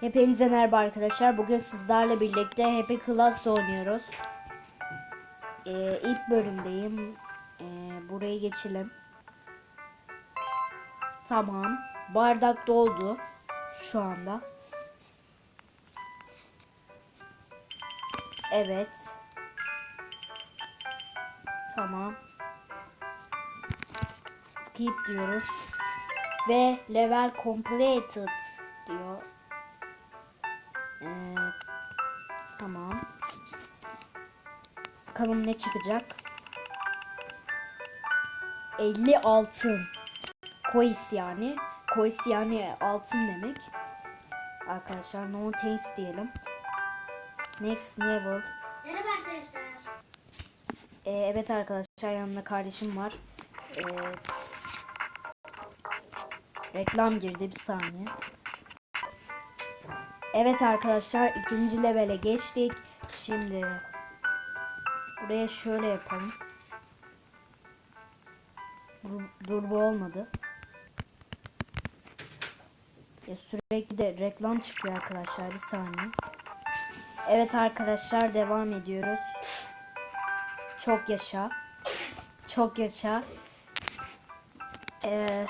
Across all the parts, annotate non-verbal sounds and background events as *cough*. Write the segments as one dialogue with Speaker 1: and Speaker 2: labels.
Speaker 1: Hepinize merhaba arkadaşlar. Bugün sizlerle birlikte Happy Class oynuyoruz. Ee, ilk bölümdeyim. Ee, buraya geçelim. Tamam. Bardak doldu. Şu anda. Evet. Tamam. Skip diyoruz. Ve level completed Bakalım ne çıkacak. 50 altın. Coins yani. Coins yani altın demek. Arkadaşlar no thanks diyelim. Next level.
Speaker 2: Merhaba arkadaşlar.
Speaker 1: Ee, evet arkadaşlar yanımda kardeşim var. Ee, reklam girdi bir saniye. Evet arkadaşlar ikinci levele geçtik. Şimdi buraya şöyle yapalım. Dur, dur bu olmadı. Ya sürekli de reklam çıkıyor arkadaşlar bir saniye. Evet arkadaşlar devam ediyoruz. Çok yaşa. Çok yaşa. Ee,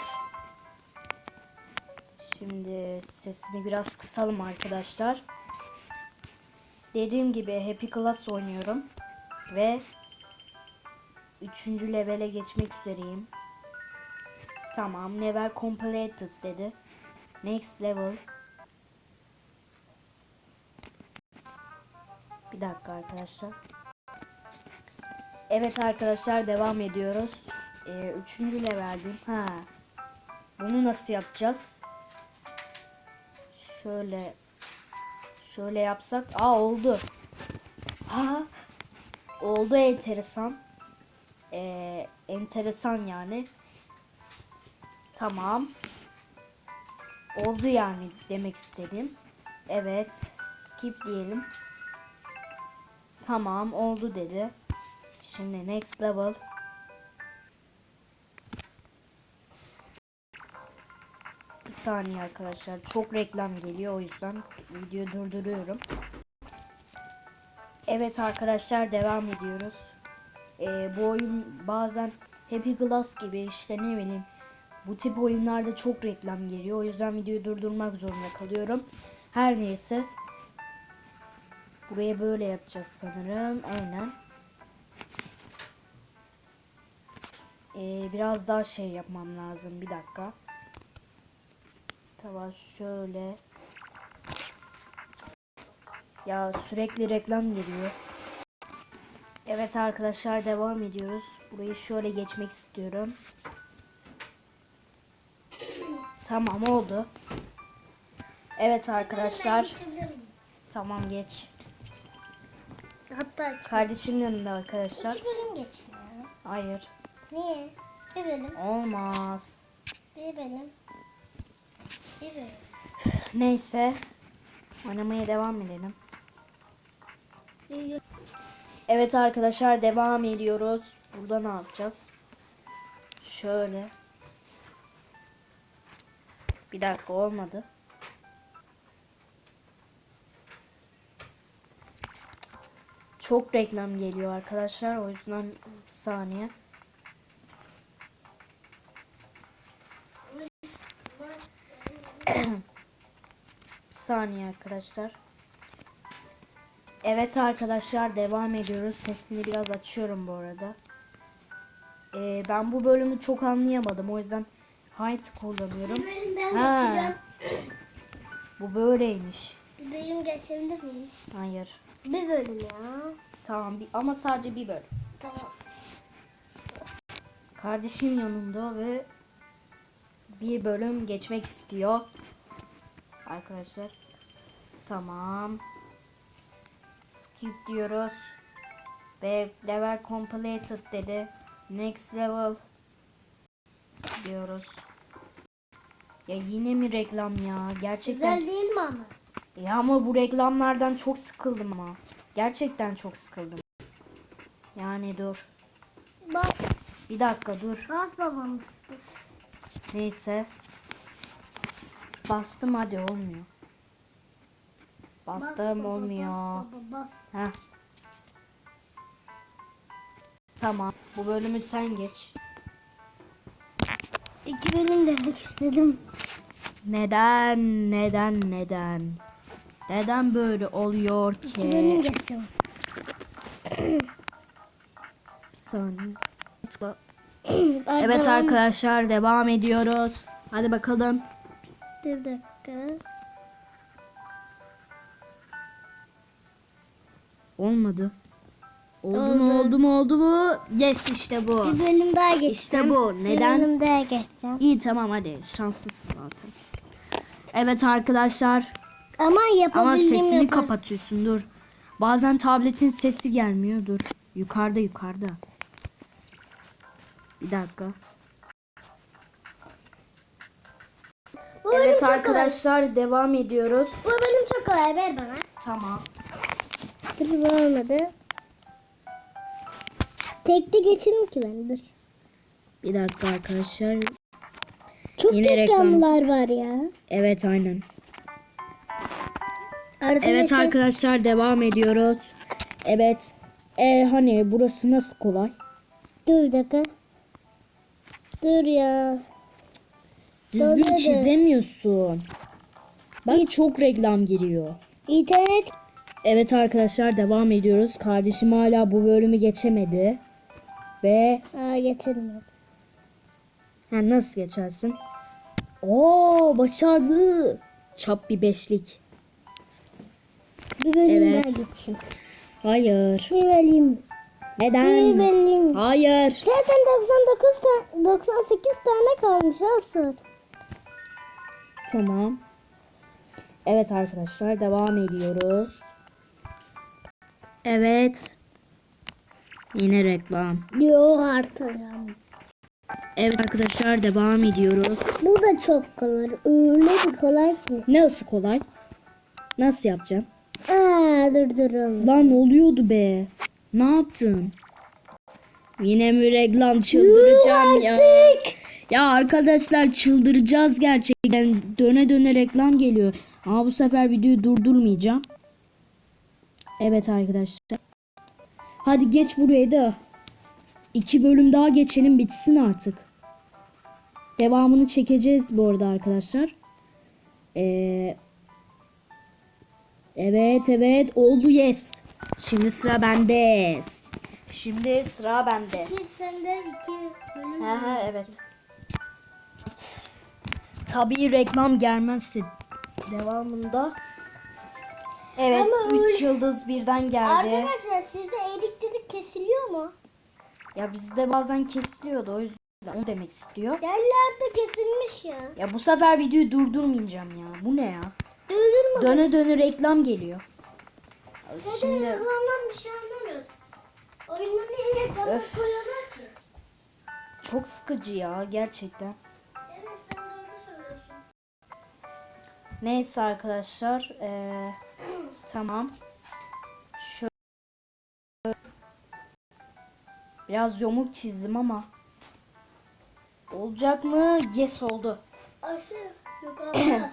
Speaker 1: şimdi sesini biraz kısalım arkadaşlar. Dediğim gibi Happy Class oynuyorum. Ve 3. levele geçmek üzereyim. Tamam. Level completed dedi. Next level. Bir dakika arkadaşlar. Evet arkadaşlar devam ediyoruz. Ee, üçüncü leveldeyim. Ha. Bunu nasıl yapacağız? Şöyle şöyle yapsak. Aa oldu. Ha. Oldu enteresan. Ee, enteresan yani. Tamam. Oldu yani demek istedim. Evet. Skip diyelim. Tamam oldu dedi. Şimdi next level. Bir saniye arkadaşlar. Çok reklam geliyor o yüzden videoyu durduruyorum. Evet arkadaşlar devam ediyoruz. Ee, bu oyun bazen Happy Glass gibi işte ne bileyim bu tip oyunlarda çok reklam geliyor. O yüzden videoyu durdurmak zorunda kalıyorum. Her neyse. Buraya böyle yapacağız sanırım. Aynen. Ee, biraz daha şey yapmam lazım. Bir dakika. Tamam şöyle. Ya sürekli reklam geliyor. Evet arkadaşlar devam ediyoruz. Burayı şöyle geçmek istiyorum. Tamam oldu. Evet arkadaşlar. Tamam geç.
Speaker 2: Hatta
Speaker 1: Kardeşim yanında arkadaşlar.
Speaker 2: iki bölüm geçmiyor.
Speaker 1: Hayır.
Speaker 2: Niye? Bir bölüm,
Speaker 1: Olmaz.
Speaker 2: bir bölüm, bir bölüm.
Speaker 1: Neyse. Oynamaya devam edelim. Evet arkadaşlar devam ediyoruz. Burada ne yapacağız? Şöyle. Bir dakika olmadı. Çok reklam geliyor arkadaşlar. O yüzden saniye. *clears throat* saniye arkadaşlar. Evet arkadaşlar devam ediyoruz. Sesini biraz açıyorum bu arada. Ee, ben bu bölümü çok anlayamadım. O yüzden height kullanıyorum.
Speaker 2: Bölüm ben
Speaker 1: Ha.
Speaker 2: geçeceğim.
Speaker 1: Bu böyleymiş.
Speaker 2: Bir bölüm geçebilir miyim?
Speaker 1: Hayır.
Speaker 2: Bir bölüm ya.
Speaker 1: Tamam bir, ama sadece bir bölüm.
Speaker 2: Tamam.
Speaker 1: Kardeşim yanımda ve bir bölüm geçmek istiyor. Arkadaşlar. Tamam. Skip diyoruz. Ve level completed dedi. Next level diyoruz. Ya yine mi reklam ya? Gerçekten.
Speaker 2: Güzel değil mi ama?
Speaker 1: Ya ama bu reklamlardan çok sıkıldım ama. Gerçekten çok sıkıldım. Yani dur.
Speaker 2: Bak,
Speaker 1: Bir dakika dur.
Speaker 2: bas babamız.
Speaker 1: Neyse. Bastım hadi olmuyor. Bastım
Speaker 2: baba,
Speaker 1: olmuyor.
Speaker 2: Bas, bas.
Speaker 1: Heh. Tamam. Bu bölümü sen geç.
Speaker 2: İki bölüm demek istedim.
Speaker 1: Neden? Neden? Neden? Neden böyle oluyor
Speaker 2: İki bölüm
Speaker 1: ki?
Speaker 2: geçeceğim. Ay, *clears throat*
Speaker 1: Evet arkadaşlar devam ediyoruz. Hadi bakalım.
Speaker 2: Bir dakika.
Speaker 1: Olmadı. Oldu
Speaker 2: Oldu.
Speaker 1: mu oldu mu oldu mu? Yes işte bu.
Speaker 2: Bir bölüm daha geçeceğim.
Speaker 1: İşte bu.
Speaker 2: Bir
Speaker 1: Neden?
Speaker 2: bölüm daha geçeceğim.
Speaker 1: İyi tamam hadi şanslısın zaten. Evet arkadaşlar
Speaker 2: Ama
Speaker 1: ama
Speaker 2: yapabildiğim
Speaker 1: sesini
Speaker 2: yapar.
Speaker 1: kapatıyorsun dur. Bazen tabletin sesi gelmiyor dur. Yukarıda yukarıda. Bir dakika.
Speaker 2: Bu
Speaker 1: Evet arkadaşlar devam ediyoruz.
Speaker 2: Kolay. Bu bölüm çok kolay ver bana.
Speaker 1: Tamam.
Speaker 2: Dur olmadı. Tekte geçelim ki ben dur.
Speaker 1: Bir dakika arkadaşlar.
Speaker 2: Çok
Speaker 1: Yine reklam.
Speaker 2: reklamlar var ya.
Speaker 1: Evet aynen.
Speaker 2: Arkadaşlar,
Speaker 1: Evet arkadaşlar devam ediyoruz. Evet. E hani burası nasıl kolay?
Speaker 2: Dur bir dakika. Dur ya.
Speaker 1: Düzgün
Speaker 2: Doluyordu.
Speaker 1: çizemiyorsun. Bak çok reklam giriyor.
Speaker 2: İnternet
Speaker 1: Evet arkadaşlar devam ediyoruz. Kardeşim hala bu bölümü geçemedi. Ve
Speaker 2: Aa, geçelim. hadi.
Speaker 1: ha, nasıl geçersin? Oo başardı. Çap bir beşlik.
Speaker 2: Bir bölüm
Speaker 1: Evet.
Speaker 2: daha geçeyim.
Speaker 1: Hayır.
Speaker 2: Bir bölüm. Bir
Speaker 1: Neden?
Speaker 2: bölüm.
Speaker 1: Hayır.
Speaker 2: Zaten 99 ta 98 tane kalmış olsun.
Speaker 1: Tamam. Evet arkadaşlar devam ediyoruz. Evet. Yine reklam.
Speaker 2: Yok artık.
Speaker 1: Evet arkadaşlar devam ediyoruz.
Speaker 2: Bu da çok kolay. Öyle bir kolay ki.
Speaker 1: Nasıl kolay? Nasıl yapacağım?
Speaker 2: Aa dur dur.
Speaker 1: Lan oluyordu be. Ne yaptın? Yine mi reklam çıldıracağım ya. Ya arkadaşlar çıldıracağız gerçekten. Döne döne reklam geliyor. Ama bu sefer videoyu durdurmayacağım. Evet arkadaşlar. Hadi geç buraya da. İki bölüm daha geçelim bitsin artık. Devamını çekeceğiz bu arada arkadaşlar. Ee, evet evet oldu yes. Şimdi sıra bende. Şimdi sıra bende.
Speaker 2: İki sende iki bölüm.
Speaker 1: Ha ha evet. Tabii reklam gelmezse devamında. Evet
Speaker 2: Ama
Speaker 1: 3 yıldız birden geldi.
Speaker 2: Arkadaşlar sizde elektrik kesiliyor mu?
Speaker 1: Ya bizde bazen kesiliyordu o yüzden onu demek istiyor.
Speaker 2: Yerlerde kesilmiş ya.
Speaker 1: Ya bu sefer videoyu durdurmayacağım ya. Bu ne ya?
Speaker 2: Durdurma.
Speaker 1: Döne döne reklam geliyor.
Speaker 2: Şimdi...
Speaker 1: Şimdi
Speaker 2: Reklamdan bir şey anlamıyoruz. Oyunda niye reklamı
Speaker 1: Öf.
Speaker 2: koyuyorlar ki?
Speaker 1: çok sıkıcı ya gerçekten.
Speaker 2: Evet sen doğru söylüyorsun.
Speaker 1: Neyse arkadaşlar. eee, tamam. Şöyle biraz yamuk çizdim ama olacak mı? Yes oldu.
Speaker 2: Aşı yok abla.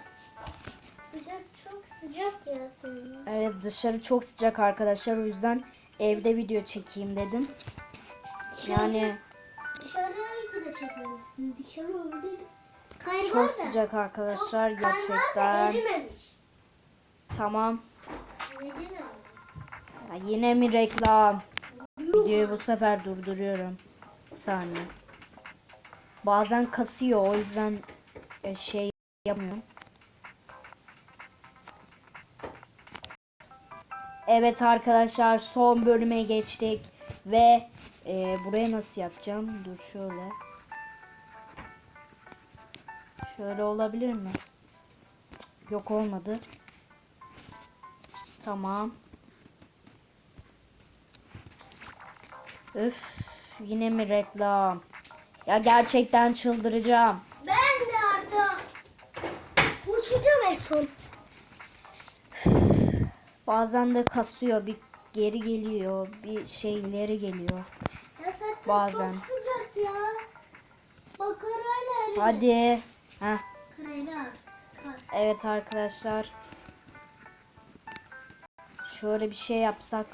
Speaker 2: sıcak çok sıcak ya senin.
Speaker 1: Evet dışarı çok sıcak arkadaşlar o yüzden evde video çekeyim dedim. Yani
Speaker 2: Dışarıyı da çekmemişsin. Dışarı öyle kar var
Speaker 1: çok
Speaker 2: da.
Speaker 1: sıcak arkadaşlar
Speaker 2: Çok kar var da
Speaker 1: gerçekten.
Speaker 2: erimemiş.
Speaker 1: Tamam. Ya yine mi reklam? Videoyu bu sefer durduruyorum. Bir saniye. Bazen kasıyor o yüzden e, şey yapmıyorum. Evet arkadaşlar son bölüme geçtik ve e, buraya nasıl yapacağım? Dur şöyle. Şöyle olabilir mi? Yok olmadı. Tamam. Öf yine mi reklam? Ya gerçekten çıldıracağım.
Speaker 2: Ben de artık uçacağım en son.
Speaker 1: Bazen de kasıyor, bir geri geliyor, bir şey ileri geliyor.
Speaker 2: Ya
Speaker 1: Bazen.
Speaker 2: çok sıcak ya. Bak kar hala.
Speaker 1: Hadi. Heh, evet arkadaşlar. Şöyle bir şey yapsak.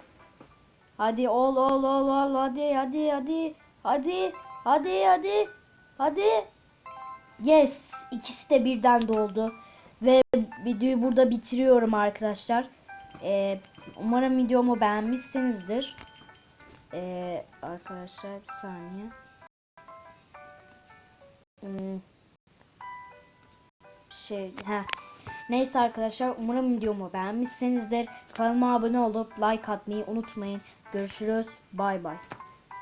Speaker 1: Hadi ol ol ol ol hadi hadi hadi hadi hadi hadi hadi. Yes ikisi de birden doldu. Ve videoyu burada bitiriyorum arkadaşlar. Ee, umarım videomu beğenmişsinizdir. Ee, arkadaşlar bir saniye. Hmm. Şey, ha. Neyse arkadaşlar umarım videomu beğenmişsinizdir. Kanalıma abone olup like atmayı unutmayın. Görüşürüz. Bay bay.